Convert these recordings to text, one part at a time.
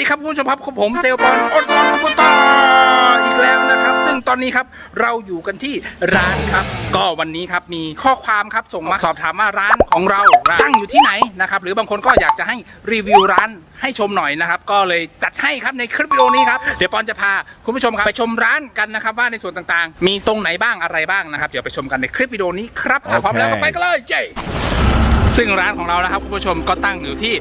ดีครับคุณผู้ชมครับกับผมเซลลบอลอดซอนคุปตาอีกแล้วนะครับ ซึ่งตอนนี้ครับเราอยู่กันที่ร้านครับ ก็วันนี้ครับมีข้อความครับส่งมาสอบถามว่าร้านของเราตั้งอยู่ที่ไหนนะครับหรือบางคนก็อยากจะให้รีวิวร้านให้ชมหน่อยนะครับ ก็เลยจัดให้ครับในคลิปวิดีโอนี้ครับเดี๋ยวปอนจะพาคุณผู้ชมครับไปชมร้านกันนะครับว่าในส่วนต่างๆ มีตรงไหนบ้างอะไรบ้างนะครับเดี๋ยวไปชมกันในคลิปวิดีโอนี้ครับอะพร้อมแล้วก็ไปกันเลยเจ้ ซึ่งร้านของเรานะครับคุณผู้ชมก็ตั้งอยู่ที่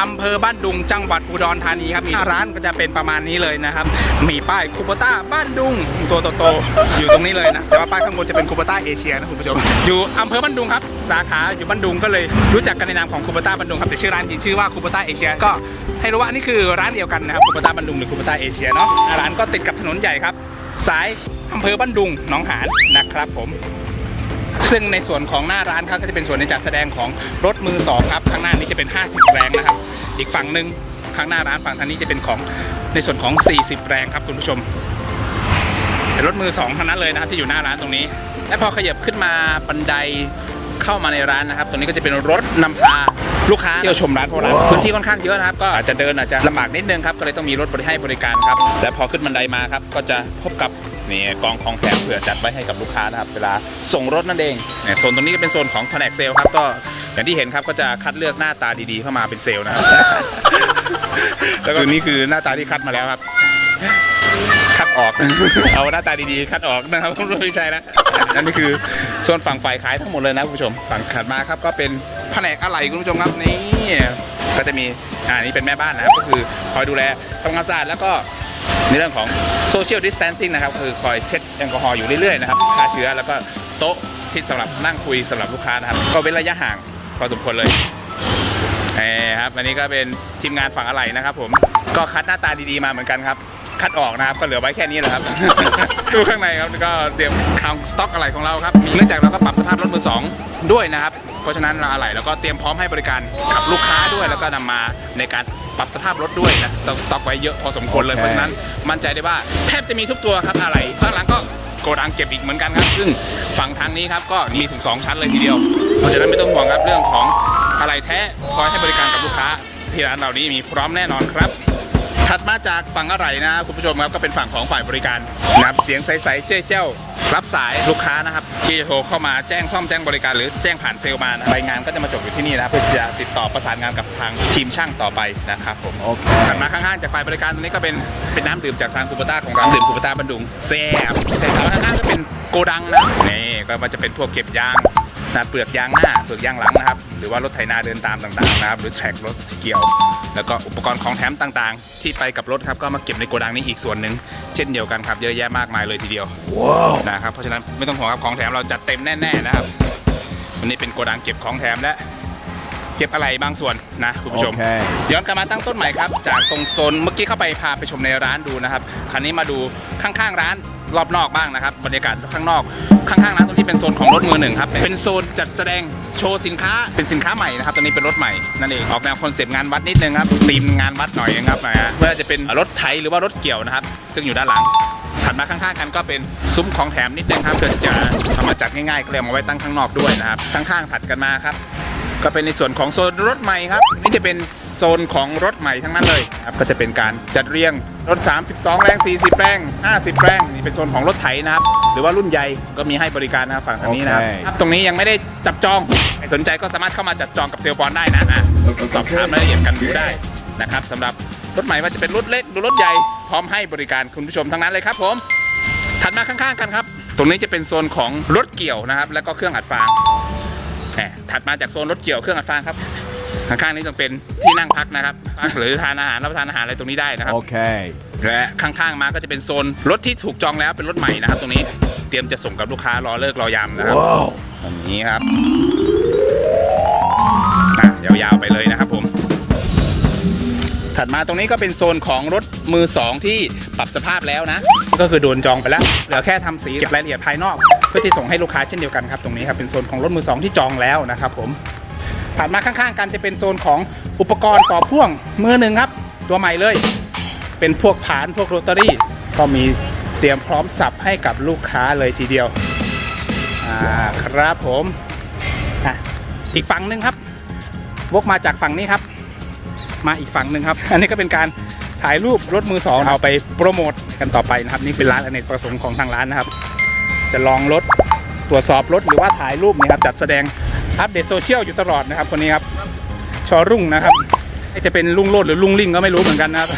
อำเภอบ้านดุงจังหวัดอุดรธานีครับมีร้านก็จะเป็นประมาณนี้เลยนะครับ มีป้ายคูปต้าบ้านดุงตัวโตๆอยู่ตรงนี้เลยนะแต่ว่าป้ายข้างบนจะเป็นคูปต้าเอเชียนะคุณผู้ชมอยู่อำเภอบ้านดุงครับสาขาอยู่บ้านดุงก็เลยรู้จักกันในนามของคูปต้าบ้านดุงครับแต่ชื่อร้านจริงชื่อว่าคูปต้าเอเชียก็ให้รู้ว่านี่คือร้านเดียวกันนะครับคูปต้าบ้านดุงหรือคูปต้าเอเชียเนาะร้านก็ติดกับถนนใหญ่ครับ สายอำเภอบ้านดุงหนองหานนะครับผม ซึ่งในส่วนของหน้าร้านเขาก็จะเป็นส่วนในจัดแสดงของรถมือสองครับข้างหน้านี้จะเป็น 50 แรงนะครับ อีกฝั่งหนึ่งข้างหน้าร้านฝั่งทางนี้จะเป็นของในส่วนของ 40 แรงครับคุณผู้ชมเป็นรถมือสองทั้งนั้นเลยนะครับที่อยู่หน้าร้านตรงนี้ และพอขยับขึ้นมาบันได เข้ามาในร้านนะครับตรงนี้ก็จะเป็นรถนำพาลูกค้าเที่ยวชมร้านเพราะร้านพื้นที่ค่อนข้างเยอะนะครับก็อาจจะเดินอาจจะลำบากนิดนึงครับก็เลยต้องมีรถบริให้บริการครับและพอขึ้นบันไดมาครับก็จะพบกับนี่กองของแถมเผื่อจัดไว้ให้กับลูกค้านะครับเวลาส่งรถนั่นเองเนี่ยโซนตรงนี้ก็เป็นโซนของแผนกเซลล์ครับก็อย่างที่เห็นครับก็จะคัดเลือกหน้าตาดีๆเข้ามาเป็นเซลล์นะครับ แล้วก็นี่คือหน้าตาที่คัดมาแล้วครับ คัดออก เอาหน้าตาดีๆ คัดออกนะครับไม่ใช่แล้วนั่นนี่คือ โซนฝั่งฝ่ายขายทั้งหมดเลยนะคุณผู้ชม ฝั่งถัดมาครับก็เป็นแผนกอะไหล่คุณผู้ชมครับนี่ก็จะมีอ่านี่เป็นแม่บ้านนะครับก็คือคอยดูแลทำความสะอาดแล้วก็ในเรื่องของ social distancing นะครับคือคอยเช็ดแอลกอฮอล์อยู่เรื่อยๆนะครับฆ่าเชื้อแล้วก็โต๊ะที่สำหรับนั่งคุยสำหรับลูกค้านะครับ ก็เว้นระยะห่างพอสมควรเลยเอ้ครับอันนี้ก็เป็นทีมงานฝั่งอะไหล่นะครับผมก็คัดหน้าตาดีๆมาเหมือนกันครับ คัดออกนะครับก็เหลือไว้แค่นี้แหละครับ ดูข้างในครับก็เตรียมคางสต็อกอะไหล่ของเราครับเนื่องจากเราก็ปรับสภาพรถมือสองด้วยนะครับ เพราะฉะนั้นเราอะไหล่เราก็เตรียมพร้อมให้บริการกับลูกค้าด้วยแล้วก็นำมาในการปรับสภาพรถด้วยนะต้องสต็อกไว้เยอะพอสมควรเลยโอเคเพราะฉะนั้นมั่นใจได้ว่าแทบจะมีทุกตัวครับอะไหล่ข้างหลังก็ โกดังเก็บอีกเหมือนกันครับ ซึ่งฝั่งทางนี้ครับก็มีถึง 2 ชั้นเลยทีเดียว เพราะฉะนั้นไม่ต้องห่วงครับเรื่องของอะไหล่แท้คอยให้บริการกับลูกค้าที่ร้านเรานี้มีพร้อมแน่นอนครับ ถัดมาจากฝั่งอะไรนะคุณผู้ชมครับก็เป็นฝั่งของฝ่ายบริการนะครับเสียงใสๆเจ้ยเจ้ารับสายลูกค้านะครับที่จะโทรเข้ามาแจ้งซ่อมแจ้งบริการหรือแจ้งผ่านเซลล์มานะใบงานก็จะมาจบอยู่ที่นี่นะครับเพื่อที่จะติดต่อประสานงานกับทางทีมช่างต่อไปนะครับผมโอเคถัดมาข้างๆจากฝ่ายบริการตรงนี้ก็เป็นเป็นน้ำดื่มจากทางคูปต้าของเราดื่มคูปต้าบันดุงแซ่บเสร็จแล้วข้างๆก็เป็นโกดังนะนี่ก็มันจะเป็นพวกเก็บยางนะเปลือกยางหน้าเปลือกยางหลังนะครับ หรือว่ารถไถนาเดินตามต่างๆนะครับหรือแทร็กรถเกี่ยว แล้วก็อุปกรณ์ของแถมต่างๆ ที่ไปกับรถครับก็มาเก็บในโกดังนี้อีกส่วนหนึ่งเช่นเดียวกันครับเยอะแยะมากมายเลยทีเดียวว้าวนะครับเพราะฉะนั้นไม่ต้องห่วงครับของแถมเราจัดเต็มแน่ๆนะครับวันนี้เป็นโกดังเก็บของแถมและเก็บอะไรบางส่วนนะคุณผู้ชมโอเคย้อนกลับมาตั้งต้นใหม่ครับ จากตรงโซนเมื่อกี้เข้าไปพาไปชมในร้านดูนะครับ คราวนี้มาดูข้างๆร้าน รอบนอกบ้างนะครับบรรยากาศข้างนอกข้างๆร้านตรงนี้เป็นโซนของรถมือหนึ่งครับเป็นโซนจัดแสดงโชว์สินค้าเป็นสินค้าใหม่นะครับตอนนี้เป็นรถใหม่นั่นเองออกแนวคอนเซปต์งานวัดนิดนึงครับธีมงานวัดหน่อยนะครับนะฮะไม่ว่าจะเป็นรถไถหรือว่ารถเกี่ยวนะครับ ซึ่งอยู่ด้านหลังถัดมาข้างๆกันก็เป็นซุ้มของแถมนิดนึงครับเพื่อจะทำมาจัดง่ายๆก็เลยเอามาไว้ตั้งข้างนอกด้วยนะครับข้างๆถัดกันมาครับ ก็เป็นในส่วนของโซนรถใหม่ครับ นี่จะเป็นโซนของรถใหม่ทั้งนั้นเลยครับก็จะเป็นการจัดเรียงรถ 32 แรง 40 แรง 50 แรงนี่เป็นโซนของรถไถนะครับหรือว่ารุ่นใหญ่ก็มีให้บริการนะครับฝั่งทางนี้นะครับโอเคครับตรงนี้ยังไม่ได้จับจองใครสนใจก็สามารถเข้ามาจัดจองกับเซลล์ปอนได้นะอะสอบถามรายละเอียดกันดูได้นะครับสำหรับรถใหม่ว่าจะเป็นรถเล็กหรือรถใหญ่พร้อมให้บริการคุณผู้ชมทั้งนั้นเลยครับผมถัดมาข้างๆ กันครับ ตรงนี้จะเป็นโซนของรถเกี่ยวนะครับ แล้วก็เครื่องอัดฟางแหม ถัดมาจากโซนรถเกี่ยวเครื่องอัดฟางครับข้างๆนี้จะเป็นที่นั่งพักนะครับพักหรือทานอาหารรับประทานอาหารอะไรตรงนี้ได้นะครับโอเคและข้างๆมาก็จะเป็นโซนรถที่ถูกจองแล้วเป็นรถใหม่นะครับ ตรงนี้เตรียมจะส่งกับลูกค้ารอเลิกรอยามนะครับว้าวตรงนี้ครับนะยาวๆไปเลยนะครับผม ถัดมาตรงนี้ก็เป็นโซนของรถมือสองที่ปรับสภาพแล้วนะ ก็คือโดนจองไปแล้วเหลือแค่ทำสีเก็บรายละเอียดภายนอก เพื่อที่ส่งให้ลูกค้าเช่นเดียวกันครับตรงนี้ครับเป็นโซนของรถมือสองที่จองแล้วนะครับผมถัดมาข้างๆ กันจะเป็นโซนของอุปกรณ์ต่อพ่วงมือหนึ่งครับ ตัวใหม่เลย เป็นพวกผานพวกโรตารี่ ก็มีเตรียมพร้อมสับให้กับลูกค้าเลยทีเดียวอ่าครับผมอะอีกฝั่งหนึ่งครับ วกมาจากฝั่งนี้ครับ มาอีกฝั่งหนึ่งครับ อันนี้ก็เป็นการถ่ายรูปรถมือสองเอาไปโปรโมทกันต่อไปนะครับ นี่เป็นร้านอเนกประสงค์ของทางร้านนะครับ จะลองรถตรวจสอบรถหรือว่าถ่ายรูปนี่ครับจัดแสดงอัปเดตโซเชียลอยู่ตลอดนะครับคนนี้ครับชอรุ่งนะครับจะเป็นลุงโลดหรือลุงลิงก็ไม่รู้เหมือนกันนะครับ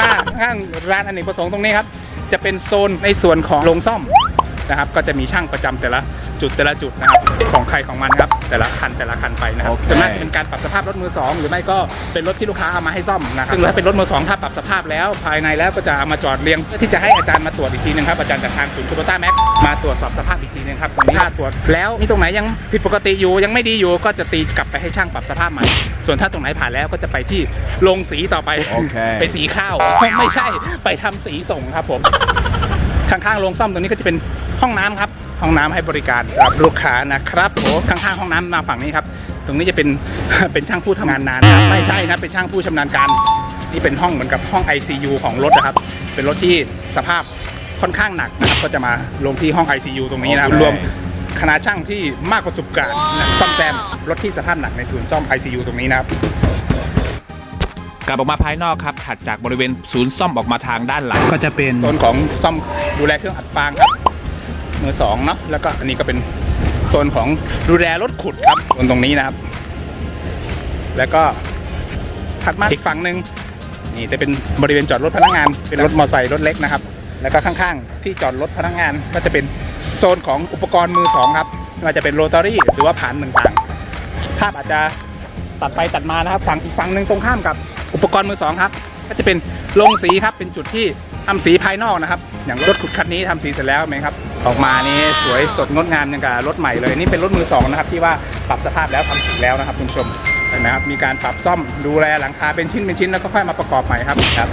มาข้างร้านอเนกประสงค์ตรงนี้ครับจะเป็นโซนในส่วนของโรงซ่อมนะครับ ก็จะมีช่างประจำแต่ละจุดแต่ละจุดนะครับ ของใครของมันครับ แต่ละคันแต่ละคันไปนะครับโอเคส่วนมากจะเป็นการปรับสภาพรถมือสองหรือไม่ก็เป็นรถที่ลูกค้าเอามาให้ซ่อมนะครับซึ่งถ้าเป็นรถมือสองถ้าปรับสภาพแล้วภายในแล้วก็จะเอามาจอดเรียงเพื่อที่จะให้อาจารย์มาตรวจอีกทีหนึงครับอาจารย์จากทางศูนย์คูโบต้าแม็กมาตรวจสอบสภาพอีกทีหนึงครับตรงนี้ถ้าตรวจแล้วมีตรงไหนยังผิดปกติอยู่ยังไม่ดีอยู่ก็จะตีกลับไปให้ช่างปรับสภาพใหม่ส่วนถ้าตรงไหนผ่านแล้วก็จะไปที่โรงสีต่อไปโอเคไปสีข้าวไม่ใช่ไปทำสีส่งครับผมข้างๆโรงซ่อมตรงนี้ก็จะเป็น ห้องน้ำครับ ห้องน้ำให้บริการสำหรับลูกค้านะครับโอ้ข้างๆห้องน้ำมาฝั่งนี้ครับ ตรงนี้จะเป็นเป็นช่างผู้ทำงานนานนะครับไม่ใช่นะเป็นช่างผู้ชำนาญการนี่เป็นห้องเหมือนกับห้อง ICU ของรถนะครับ เป็นรถที่สภาพค่อนข้างหนักนะครับ ก็จะมาลงที่ห้อง ICU ตรงนี้นะครับโอเครวมคณะช่างที่มากประสบการณ์นะซ่อมแซมรถที่สภาพหนักในศูนย์ซ่อม ICU ตรงนี้นะครับกลับออกมาภายนอกครับถัดจากบริเวณศูนย์ซ่อมออกมาทางด้านหลังก็จะเป็นโซนของซ่อมดูแลเครื่องอัดฟางครับ มือสองเนาะแล้วก็อันนี้ก็เป็นโซนของดูแลรถขุดครับโซนตรงนี้นะครับ แล้วก็ถัดมาอีกฝั่งหนึ่งนี่จะเป็นบริเวณจอดรถพนักงาน เป็นรถมอเตอร์ไซค์รถเล็กนะครับ แล้วก็ข้างๆ ที่จอดรถพนักงานก็จะเป็นโซนของอุปกรณ์มือสองครับไม่ว่าจะเป็นโรตารี่หรือว่าผ่านต่างๆ ภาพอาจจะตัดไปตัดมานะครับ ฝั่งอีกฝั่งหนึ่งตรงข้ามกับอุปกรณ์มือสองครับ ก็จะเป็นโรงสีครับเป็นจุดที่ทำสีภายนอกนะครับ อย่างรถขุดคันนี้ทำสีเสร็จแล้วไหมครับ ออกมานี่สวยสดงดงามอย่างกับรถใหม่เลยนี่เป็นรถมือสองนะครับที่ว่าปรับสภาพแล้วทำสีแล้วนะครับคุณผู้ชมเห็นไหมครับมีการปรับซ่อมดูแลหลังคาเป็นชิ้นเป็นชิ้นแล้วก็ค่อยมาประกอบใหม่ครับครับ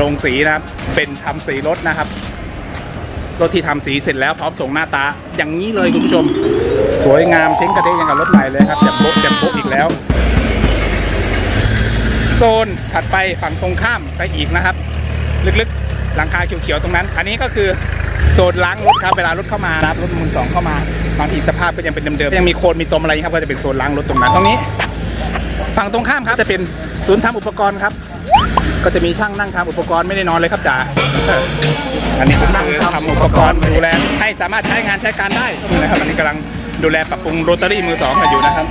ลงสีนะครับเป็นทำสีรถนะครับรถที่ทำสีเสร็จแล้วพร้อมส่งหน้าตา อย่างนี้เลยคุณผู้ชม สวยงามเช้งกระเด้งอย่างกับรถใหม่เลยครับจะโบ๊ะจะโบ๊ะอีกแล้ว โซนถัดไปฝั่งตรงข้ามไปอีกนะครับ ลึกๆหลังคาเขียวๆตรงนั้น อันนี้ก็คือ โซนล้างรถครับเวลารถเข้ามานะครับรถมือสองเข้ามาบางทีสภาพก็ยังเป็นเดิมๆยังมีโคลนมีตมอะไรครับก็จะเป็นโซนล้างรถตรงนั้นตรงนี้ ฝั่งตรงข้ามครับจะเป็นศูนย์ทำอุปกรณ์ครับ ก็จะมีช่างนั่งทำอุปกรณ์ไม่ได้นอนเลยครับจ๋าอันนี้ผมนั่งทำอุปกรณ์ดูแลให้สามารถใช้งานใช้การได้นะครับอันนี้กำลังดูแลปรับปรุงโรตารี่มือสองอยู่นะครับ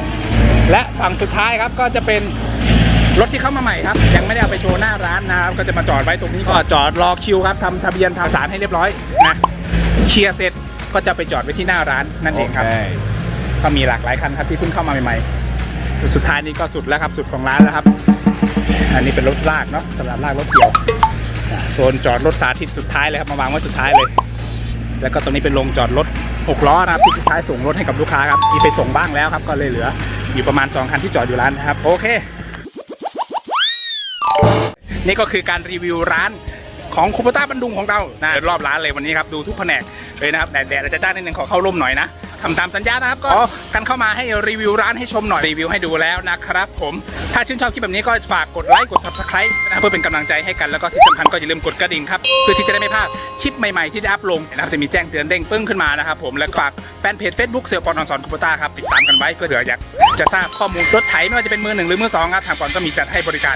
และฝั่งสุดท้ายครับก็จะเป็น รถที่เข้ามาใหม่ครับ ยังไม่ได้เอาไปโชว์หน้าร้านนะครับ ก็จะมาจอดไว้ตรงนี้ก็จอดรอคิวครับทำทะเบียนทำสารให้เรียบร้อยนะเคลียร์เสร็จก็จะไปจอดไว้ที่หน้าร้านนั่นเองครับ ก็มีหลากหลายคันครับที่เพิ่งเข้ามาใหม่ๆจุดสุดท้ายนี้ก็สุดแล้วครับสุดของร้านแล้วครับ อันนี้เป็นรถลากเนาะสำหรับลากรถเกี่ยวอ่าโซนจอดรถสาธิตสุดท้ายเลยครับมาวางไว้สุดท้ายเลย แล้วก็ตรงนี้เป็นโรงจอดรถ6ล้อนะครับที่จะใช้ส่งรถให้กับลูกค้าครับมีไปส่งบ้างแล้วครับก็เลยเหลือ อยู่ประมาณ2คันที่จอดอยู่ร้านนะครับโอเค นี่ก็คือการรีวิวร้านของคูปต้าบันดุงของเรานะรอบร้านเลยวันนี้ครับดูทุกแผนกเลยนะครับแดดแดดอาจจะจ้านิดนึงขอเข้าร่มหน่อยนะทำตามสัญญานะครับก็กันเข้ามาให้รีวิวร้านให้ชมหน่อยรีวิวให้ดูแล้วนะครับผมถ้าชื่นชอบคลิปแบบนี้ก็ฝากกดไลค์กด subscribe นะครับเพื่อเป็นกำลังใจให้กันแล้วก็ที่สำคัญก็อย่าลืมกดกระดิ่งครับเพื่อที่จะได้ไม่พลาดคลิปใหม่ๆที่ได้อัพลงนะครับจะมีแจ้งเตือนเด้งปึ้งขึ้นมานะครับผมและฝากแฟนเพจ Facebook เซลปอนออนสอนคูปต้าครับติดตามกันไว้เพื่อเผื่ออยากจะทราบข้อมูลรถไถไม่ว่าจะเป็นมือหนึ่งหรือมือสองครับทางปอนก็มีจัดให้บริการ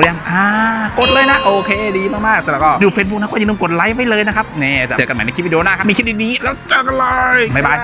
ดยังอ่ากดเลยนะ โอเคดีมากๆแล้วก็ดู Facebook นะก็อย่าลืมกดไลค์ไว้เลยนะครับเนี่ยเจอกันใหม่ในคลิปวิดีโอหน้าครับมีคลิปดีๆแล้วเจอกันเลยบ๊ายบาย